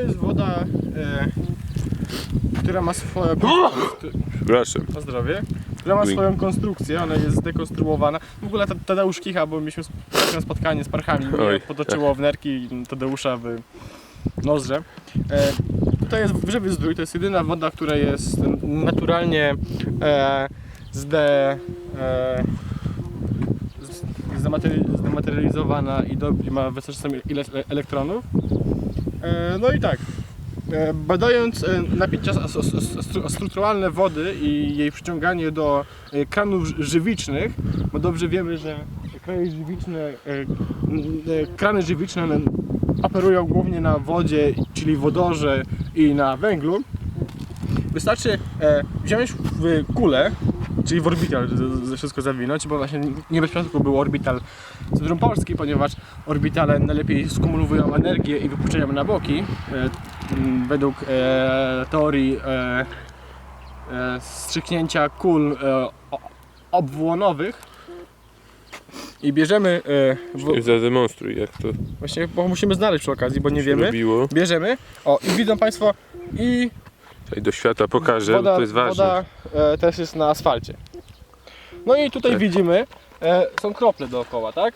jest woda, e, która ma swoją... Przepraszam. Na zdrowie. Która ma swoją konstrukcję, ona jest zdekonstruowana. W ogóle Ta- Tadeusz Kicha, bo mieliśmy sp- spotkanie z parchami, Oj. potoczyło w nerki i Tadeusza w nozdrze. E, to jest Wrzewy Zdrój, to jest jedyna woda, która jest naturalnie e, zde, e, zdematery- zdematerializowana i, ma wystarczającą ilość ele- elektronów. E, no i tak, E, Badając e, napięcia strukturalne wody i jej przyciąganie do e, kranów ży- żywicznych, bo dobrze wiemy, że krany żywiczne, e, e, krany żywiczne operują głównie na wodzie, czyli wodorze i na węglu, wystarczy e, wziąć w kulę, czyli w orbital z- z- wszystko zawinąć, bo właśnie nie bez przypadku był orbital Centrum Polski, ponieważ orbitale najlepiej skumulują energię i wypuszczają na boki. E, według e, teorii e, e, strzyknięcia kul e, obwłonowych. I bierzemy e, w, Zademonstruj jak to właśnie, bo musimy znaleźć przy okazji, bo nie wiemy. robiło. bierzemy, o i widzą Państwo i Tutaj do świata pokażę, woda, bo to jest ważne. woda e, też jest na asfalcie. No i tutaj Tak. widzimy, e, są krople dookoła, tak?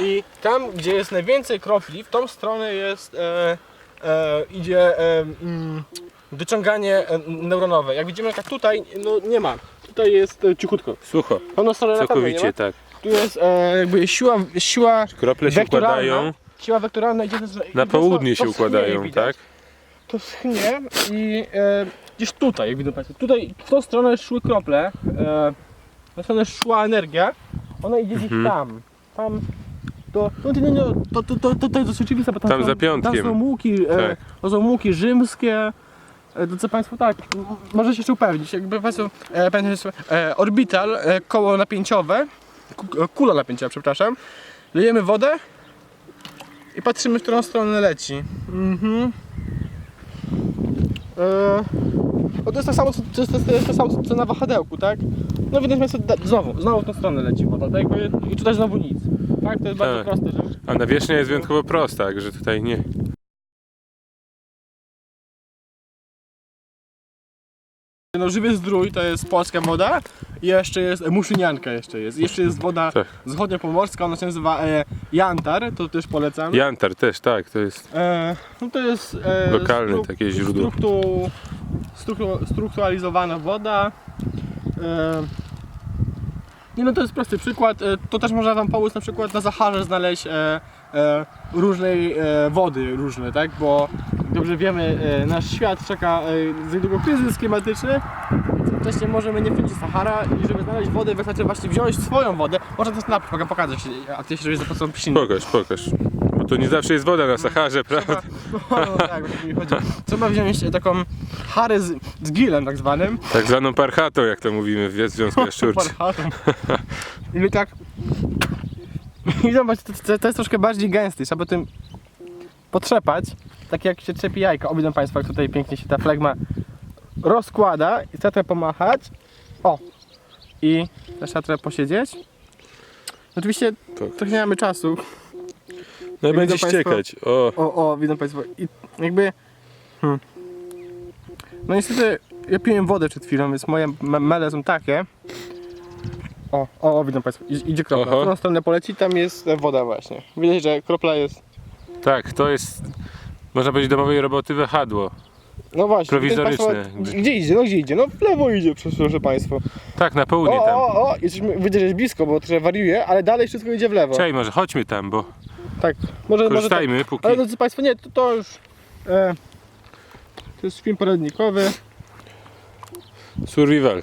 I tam, gdzie jest najwięcej kropli, w tą stronę jest, e, e, idzie e, mm, dociąganie e, neuronowe. Jak widzimy, tak tutaj, no nie ma. Tutaj jest e, cichutko. Sucho, tą stronę całkowicie tak. Tu jest e, jakby siła, siła Krople się Wektoralna. układają, Siła wektoralna idzie na południe się układają, tak? To schnie i e, gdzieś tutaj, jak widzą Państwo, tutaj w tą stronę szły krople, e, w tą stronę szła energia, ona idzie gdzieś Mhm. tam, tam, to, no, to, to, to, to, to, to jest oczywiste, bo tam, Tam są, za piątkiem. Tam są łuki, e, Tak. to są łuki rzymskie, e, to co Państwo tak, m- może się upewnić, jakby Państwo, e, pamiętajcie, e, orbital, e, koło napięciowe, ku- e, kula napięciowa, przepraszam, lejemy wodę i patrzymy, w którą stronę leci. Mhm. Eee, no to jest to samo, co, to jest, to jest to samo co na wahadełku, tak? No widać da- znowu, znowu w tą stronę leci woda, tak jakby, i tutaj znowu nic. Tak, to jest bardzo Tak. proste, że... A nawierzchnia jest wyjątkowo prosta, także tutaj nie. No żywy zdrój to jest polska woda i jeszcze jest muszynianka jeszcze jest. Jeszcze jest woda Tak. zachodniopomorska, ona się nazywa e, Jantar, to też polecam. Jantar też, tak, to jest E, no to jest e, lokalne takie źródło. struktu, struktu, strukturalizowana woda. E, nie no to jest prosty przykład. E, to też może Wam pomóc na przykład na Zaharze znaleźć e, e, różnej e, wody różne, tak? Bo dobrze wiemy, e, nasz świat czeka e, za niedługo kryzys klimatyczny. Wcześniej możemy nie w Sahara i żeby znaleźć wodę wystarczy właśnie wziąć swoją wodę. Można też naprzód, mogę pokazać, a ty się żeby za pomocą. Pokaż, pokaż. Bo to nie zawsze jest woda na Saharze, prawda? Trzeba, no, tak, o mi chodzi. Trzeba wziąć e, taką harę z, z gilem tak zwanym. Tak zwaną parchatą, jak to mówimy w Związku Jaszczurczym. Parchatą. I tak. I zobacz, to, to, to jest troszkę bardziej gęsty, trzeba tym potrzepać, tak jak się trzepi jajka. O, widzą Państwo, jak tutaj pięknie się ta flegma rozkłada i trzeba trochę pomachać. O! I też trzeba trochę posiedzieć. Oczywiście Tak. trochę nie mamy czasu. No Widzą będzie ściekać. O, O, o, widzą Państwo. I jakby. Hmm. No niestety, ja piłem wodę przed chwilą, więc moje me- mele są takie. O, o, o widzą Państwo, idzie, idzie kropla. Oho. W którą stronę poleci, tam jest e, woda właśnie. Widać, że kropla jest. tak, to jest, można powiedzieć, domowej roboty wahadło. No właśnie. Prowizoryczne widać Państwo, jakby. Gdzie idzie? No gdzie idzie? No w lewo idzie, proszę proszę Państwo. Tak, na O, południe tam. o, o, jesteśmy, widzę, że jest blisko, bo trochę wariuje, ale dalej wszystko idzie w lewo. Czekaj, może chodźmy tam, bo Tak, może, może tak. korzystajmy, póki... Ale drodzy Państwo, nie, to, to już. E, to jest film poradnikowy. Survival.